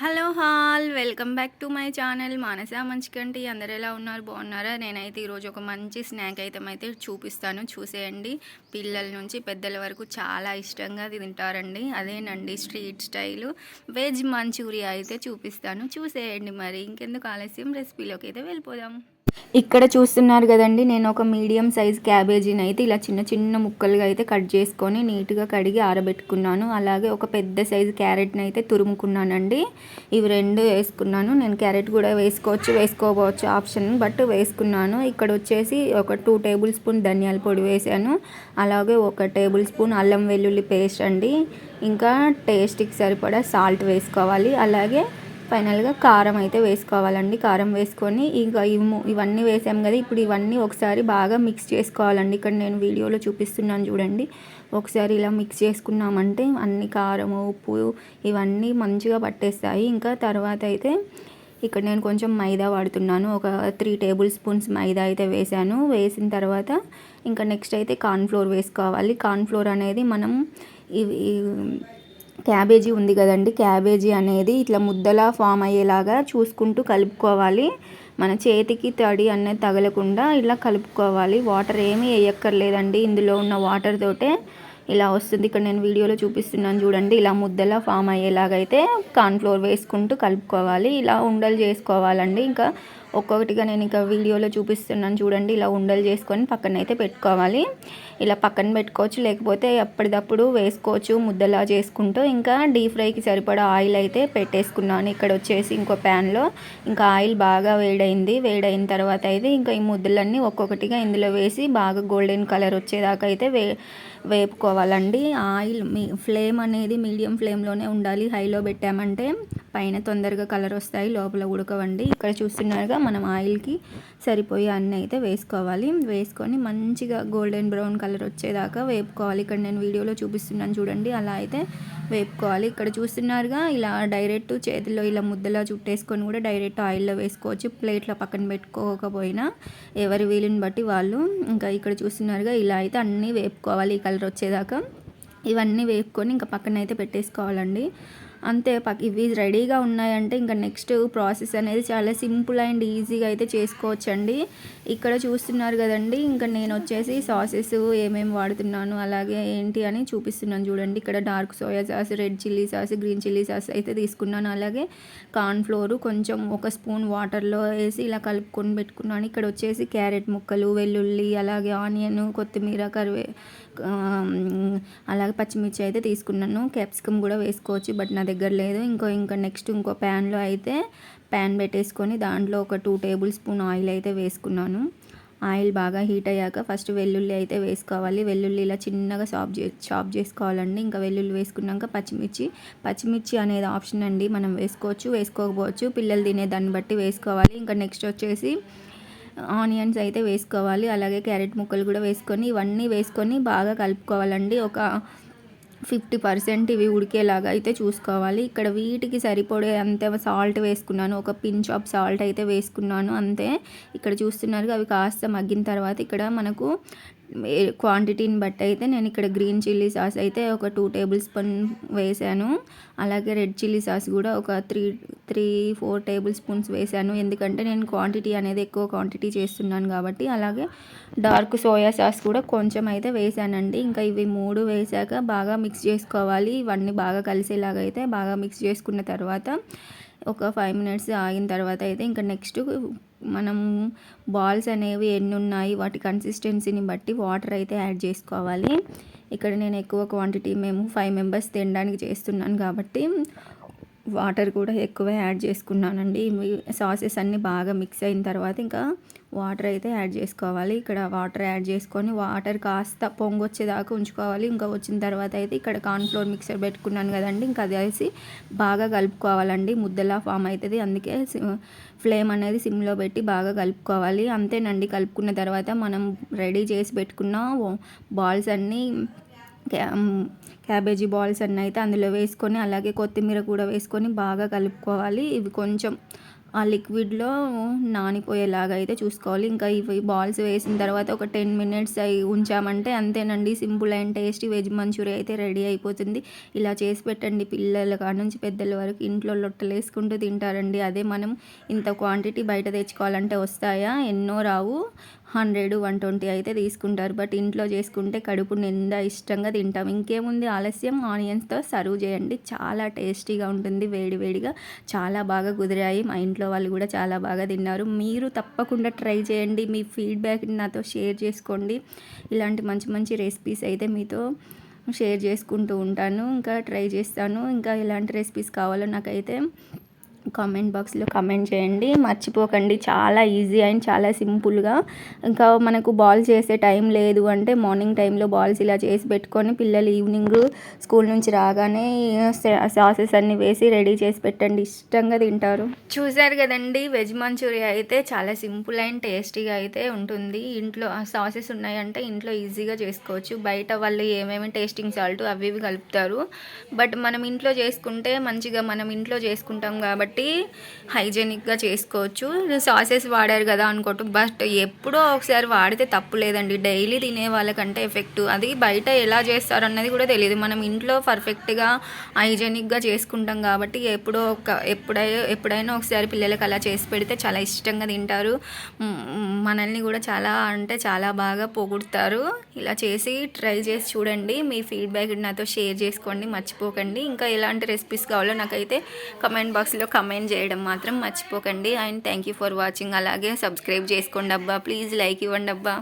Hello all welcome back to my channel. Manasa Manchikanti అందరు ఎలా ఉన్నారు? బాగున్నారా? నేనైతే ఈరోజు ఒక మంచి స్నాక్ ఐటమ్ అయితే చూపిస్తాను. చూసేయండి. పిల్లల నుంచి పెద్దల వరకు చాలా ఇష్టంగా తింటారండి. అదేనండి స్ట్రీట్ స్టైల్. వెజ్ మంచూరియా అయితే చూపిస్తాను. చూసేయండి మరి. ఇంకెందుకు ఆలస్యం? రెసిపీలోకి అయితే వెళ్ళిపోదాం. ఇక్కడ చూస్తున్నారు కదండి నేను ఒక మీడియం సైజ్ క్యాబేజీని అయితే ఇలా చిన్న చిన్న ముక్కలుగా అయితే కట్ చేసుకొని నీట్గా కడిగి ఆరబెట్టుకున్నాను. అలాగే ఒక పెద్ద సైజు క్యారెట్ని అయితే తురుముకున్నానండి. ఇవి రెండు వేసుకున్నాను. నేను క్యారెట్ కూడా వేసుకోవచ్చు వేసుకోవచ్చు ఆప్షన్ బట్ వేసుకున్నాను. ఇక్కడ వచ్చేసి ఒక టూ టేబుల్ స్పూన్ ధనియాల పొడి వేసాను. అలాగే ఒక టేబుల్ స్పూన్ అల్లం వెల్లుల్లి పేస్ట్ అండి. ఇంకా టేస్ట్కి సరిపడా సాల్ట్ వేసుకోవాలి. అలాగే ఫైనల్గా కారం అయితే వేసుకోవాలండి. కారం వేసుకొని ఇంకా ఇవన్నీ వేసాం కదా ఇప్పుడు ఇవన్నీ ఒకసారి బాగా మిక్స్ చేసుకోవాలండి. ఇక్కడ నేను వీడియోలో చూపిస్తున్నాను చూడండి. ఒకసారి ఇలా మిక్స్ చేసుకున్నామంటే అన్ని కారం ఉప్పు ఇవన్నీ మంచిగా పట్టేస్తాయి. ఇంకా తర్వాత అయితే ఇక్కడ నేను కొంచెం మైదా వాడుతున్నాను. ఒక త్రీ టేబుల్ స్పూన్స్ మైదా అయితే వేసాను. వేసిన తర్వాత ఇంకా నెక్స్ట్ అయితే కార్న్ఫ్లోర్ వేసుకోవాలి. కార్న్ఫ్లోర్ అనేది మనం ఇవి క్యాబేజీ ఉంది కదండి. క్యాబేజీ అనేది ఇట్లా ముద్దలా ఫామ్ అయ్యేలాగా చూసుకుంటూ కలుపుకోవాలి. మన చేతికి తడి అనేది తగలకుండా ఇలా కలుపుకోవాలి. వాటర్ ఏమీ వేయక్కర్లేదండి. ఇందులో ఉన్న వాటర్ తోటే ఇలా వస్తుంది. ఇక్కడ నేను వీడియోలో చూపిస్తున్నాను చూడండి. ఇలా ముద్దలా ఫామ్ అయ్యేలాగైతే కార్న్ఫ్లోర్ వేసుకుంటూ కలుపుకోవాలి. ఇలా ఉండలు చేసుకోవాలండి. ఇంకా ఒక్కొక్కటిగా నేను ఇంకా వీడియోలో చూపిస్తున్నాను చూడండి ఇలా ఉండలు చేసుకొని పక్కన అయితే పెట్టుకోవాలి. ఇలా పక్కన పెట్టుకోవచ్చు లేకపోతే అప్పటిదప్పుడు వేసుకోవచ్చు ముద్దలా చేసుకుంటూ. ఇంకా డీప్ ఫ్రైకి సరిపడా ఆయిల్ అయితే పెట్టేసుకున్నాను. ఇక్కడ వచ్చేసి ఇంకో ప్యాన్లో ఇంకా ఆయిల్ బాగా వేడైంది. వేడైన తర్వాత అయితే ఇంకా ఈ ముద్దలన్నీ ఒక్కొక్కటిగా ఇందులో వేసి బాగా గోల్డెన్ కలర్ వచ్చేదాకా అయితే వే వేపుకోవాలండి. ఆయిల్ మీ ఫ్లేమ్ అనేది మీడియం ఫ్లేమ్లోనే ఉండాలి. హైలో పెట్టామంటే పైన తొందరగా కలర్ వస్తాయి లోపల ఉడకవండి. ఇక్కడ చూస్తున్నారుగా మనం ఆయిల్కి సరిపోయే అన్నీ అయితే వేసుకోవాలి. వేసుకొని మంచిగా గోల్డెన్ బ్రౌన్ కలర్ వచ్చేదాకా వేపుకోవాలి. ఇక్కడ నేను వీడియోలో చూపిస్తున్నాను చూడండి అలా అయితే వేపుకోవాలి. ఇక్కడ చూస్తున్నారుగా ఇలా డైరెక్ట్ చేతిలో ఇలా ముద్దలా చుట్టేసుకొని కూడా డైరెక్ట్ ఆయిల్లో వేసుకోవచ్చు. ప్లేట్లో పక్కన పెట్టుకోకపోయినా ఎవరి వీలుని బట్టి వాళ్ళు. ఇంకా ఇక్కడ చూస్తున్నారుగా ఇలా అయితే అన్నీ వేపుకోవాలి. ఈ కలర్ వచ్చేదాకా ఇవన్నీ వేపుకొని ఇంకా పక్కన అయితే పెట్టేసుకోవాలండి. అంతే ఇవి రెడీగా ఉన్నాయంటే ఇంకా నెక్స్ట్ ప్రాసెస్ అనేది చాలా సింపుల్ అండ్ ఈజీగా అయితే చేసుకోవచ్చండి. ఇక్కడ చూస్తున్నారు కదండి ఇంకా నేను వచ్చేసి సాసెస్ ఏమేమి వాడుతున్నాను అలాగే ఏంటి అని చూపిస్తున్నాను చూడండి. ఇక్కడ dark soya sauce red chilli sauce green chilli sauce అయితే తీసుకున్నాను. అలాగే కార్న్ఫ్లోర్ కొంచెం ఒక స్పూన్ వాటర్లో వేసి ఇలా కలుపుకొని పెట్టుకున్నాను. ఇక్కడ వచ్చేసి క్యారెట్ ముక్కలు వెల్లుల్లి అలాగే ఆనియన్ కొత్తిమీర కరివే అలాగే పచ్చిమిర్చి అయితే తీసుకున్నాను. క్యాప్సికమ్ కూడా వేసుకోవచ్చు బట్ నా దగ్గర లేదు. ఇంకో ఇంకా నెక్స్ట్ ఇంకో ప్యాన్లో అయితే ప్యాన్ పెట్టేసుకొని దాంట్లో ఒక టూ టేబుల్ స్పూన్ ఆయిల్ అయితే వేసుకున్నాను. ఆయిల్ బాగా హీట్ అయ్యాక ఫస్ట్ వెల్లుల్లి అయితే వేసుకోవాలి. వెల్లుల్లి ఇలా చిన్నగా చాప్ చే చాప్ చేసుకోవాలండి. ఇంకా వెల్లుల్లి వేసుకున్నాక పచ్చిమిర్చి. పచ్చిమిర్చి అనేది ఆప్షన్ అండి. మనం వేసుకోవచ్చు వేసుకోకపోవచ్చు. పిల్లలు తినే దాన్ని బట్టి వేసుకోవాలి. ఇంకా నెక్స్ట్ వచ్చేసి ఆనియన్స్ అయితే వేసుకోవాలి. అలాగే క్యారెట్ ముక్కలు కూడా వేసుకొని ఇవన్నీ వేసుకొని బాగా కలుపుకోవాలండి. ఒక ఫిఫ్టీ పర్సెంట్ ఇవి ఉడికేలాగా అయితే చూసుకోవాలి. ఇక్కడ వీటికి సరిపడే అంతే సాల్ట్ వేసుకున్నాను. ఒక పించ్ ఆఫ్ సాల్ట్ అయితే వేసుకున్నాను. అంతే. ఇక్కడ చూస్తున్నారు అవి కాస్త మగ్గిన తర్వాత ఇక్కడ మనకు క్వాంటిటీని బట్టి అయితే నేను ఇక్కడ గ్రీన్ చిల్లీ సాస్ అయితే ఒక టూ టేబుల్ స్పూన్ వేసాను. అలాగే రెడ్ చిల్లీ సాస్ కూడా ఒక three three four tablespoons వేసాను ఎందుకంటే నేను క్వాంటిటీ అనేది ఎక్కువ క్వాంటిటీ చేస్తున్నాను కాబట్టి అలాగే డార్క్ సోయా సాస్ కూడా కొంచెం అయితే వేసానండి ఇంకా ఇవి మూడు వేసాక బాగా మిక్స్ చేసుకోవాలి. ఇవన్నీ బాగా కలిసేలాగా అయితే బాగా మిక్స్ చేసుకున్న తర్వాత ఒక ఫైవ్ మినిట్స్ ఆగిన తర్వాత అయితే ఇంకా నెక్స్ట్ మనం బాల్స్ అనేవి ఎన్ని ఉన్నాయి వాటి కన్సిస్టెన్సీని బట్టి వాటర్ అయితే యాడ్ చేసుకోవాలి. ఇక్కడ నేను ఎక్కువ క్వాంటిటీ మేము ఫైవ్ మెంబర్స్ తినడానికి చేస్తున్నాను కాబట్టి వాటర్ కూడా ఎక్కువ యాడ్ చేసుకున్నానండి. సాసెస్ అన్నీ బాగా మిక్స్ అయిన తర్వాత ఇంకా వాటర్ అయితే యాడ్ చేసుకోవాలి. ఇక్కడ వాటర్ యాడ్ చేసుకొని వాటర్ కాస్త పొంగొచ్చేదాకా ఉంచుకోవాలి. ఇంకా వచ్చిన తర్వాత అయితే ఇక్కడ కార్న్ఫ్లోర్ మిక్సర్ పెట్టుకున్నాను కదండి. ఇంకా అది వేసి బాగా కలుపుకోవాలండి. ముద్దలా ఫామ్ అవుతుంది. అందుకే ఫ్లేమ్ అనేది సిమ్లో పెట్టి బాగా కలుపుకోవాలి. అంతేనండి. కలుపుకున్న తర్వాత మనం రెడీ చేసి పెట్టుకున్న బాల్స్ అన్నీ క్యాబేజీ బాల్స్ అన్నీ అయితే అందులో వేసుకొని అలాగే కొత్తిమీర కూడా వేసుకొని బాగా కలుపుకోవాలి. ఇవి కొంచెం ఆ లిక్విడ్లో నానిపోయేలాగా అయితే చూసుకోవాలి. ఇంకా ఇవి బాల్స్ వేసిన తర్వాత ఒక టెన్ మినిట్స్ అవి ఉంచామంటే అంతేనండి. Simple and tasty veg Manchuria అయితే రెడీ అయిపోతుంది. ఇలా చేసి పెట్టండి. పిల్లల కాడ నుంచి పెద్దల వరకు ఇంట్లో లొట్టలు వేసుకుంటూ తింటారండి. అదే మనం ఇంత క్వాంటిటీ బయట తెచ్చుకోవాలంటే వస్తాయా? ఎన్నో రావు. హండ్రెడ్ వన్ ట్వంటీ అయితే తీసుకుంటారు. బట్ ఇంట్లో చేసుకుంటే కడుపు నిండా ఇష్టంగా తింటాం. ఇంకేముంది? ఆలస్యం. ఆనియన్స్తో సర్వ్ చేయండి. చాలా టేస్టీగా ఉంటుంది. వేడివేడిగా చాలా బాగా కుదిరాయి. మా ఇంట్లో వాళ్ళు కూడా చాలా బాగా తిన్నారు. మీరు తప్పకుండా ట్రై చేయండి. మీ ఫీడ్బ్యాక్ నాతో షేర్ చేసుకోండి. ఇలాంటి మంచి మంచి రెసిపీస్ అయితే మీతో షేర్ చేసుకుంటూ ఉంటాను. ఇంకా ట్రై చేస్తాను. ఇంకా ఎలాంటి రెసిపీస్ కావాలో నాకైతే కామెంట్ బాక్స్లో కామెంట్ చేయండి. మర్చిపోకండి. చాలా ఈజీ అండ్ చాలా సింపుల్గా. ఇంకా మనకు బాల్ చేసే టైం లేదు అంటే మార్నింగ్ టైంలో బాల్స్ ఇలా చేసి పెట్టుకొని పిల్లలు ఈవినింగ్ స్కూల్ నుంచి రాగానే సాసెస్ అన్నీ వేసి రెడీ చేసి పెట్టండి. ఇష్టంగా తింటారు. చూసారు కదండి? వెజ్ మంచూరియా అయితే చాలా సింపుల్ అండ్ టేస్టీగా అయితే ఉంటుంది. ఇంట్లో సాసెస్ ఉన్నాయంటే ఇంట్లో ఈజీగా చేసుకోవచ్చు. బయట వాళ్ళు ఏమేమి టేస్టింగ్ సాల్ట్ అవి ఇవి కలుపుతారు. బట్ మనం ఇంట్లో చేసుకుంటే మంచిగా మనం ఇంట్లో చేసుకుంటాం కాబట్టి హైజెనిక్గా చేసుకోవచ్చు. సాసెస్ వాడారు కదా అనుకోవటం. బట్ ఎప్పుడో ఒకసారి వాడితే తప్పు లేదండి. డైలీ తినే వాళ్ళకంటే ఎఫెక్ట్. అది బయట ఎలా చేస్తారు అన్నది కూడా తెలియదు. మనం ఇంట్లో పర్ఫెక్ట్గా హైజెనిక్గా చేసుకుంటాం కాబట్టి ఎప్పుడో ఒక ఎప్పుడై ఎప్పుడైనా ఒకసారి పిల్లలకి అలా చేసి పెడితే చాలా ఇష్టంగా తింటారు. మనల్ని కూడా చాలా అంటే చాలా బాగా పొగుడుతారు. ఇలా చేసి ట్రై చేసి చూడండి. మీ ఫీడ్బ్యాక్ నాతో షేర్ చేసుకోండి. మర్చిపోకండి. ఇంకా ఎలాంటి రెసిపీస్ కావాలో నాకైతే కమెంట్ బాక్స్లో కమెంట్ చేయడం మాత్రం మర్చిపోకండి. And thank you for watching. అలాగే సబ్స్క్రైబ్ చేసుకోండి అబ్బా. ప్లీజ్ లైక్ ఇవ్వండి అబ్బా.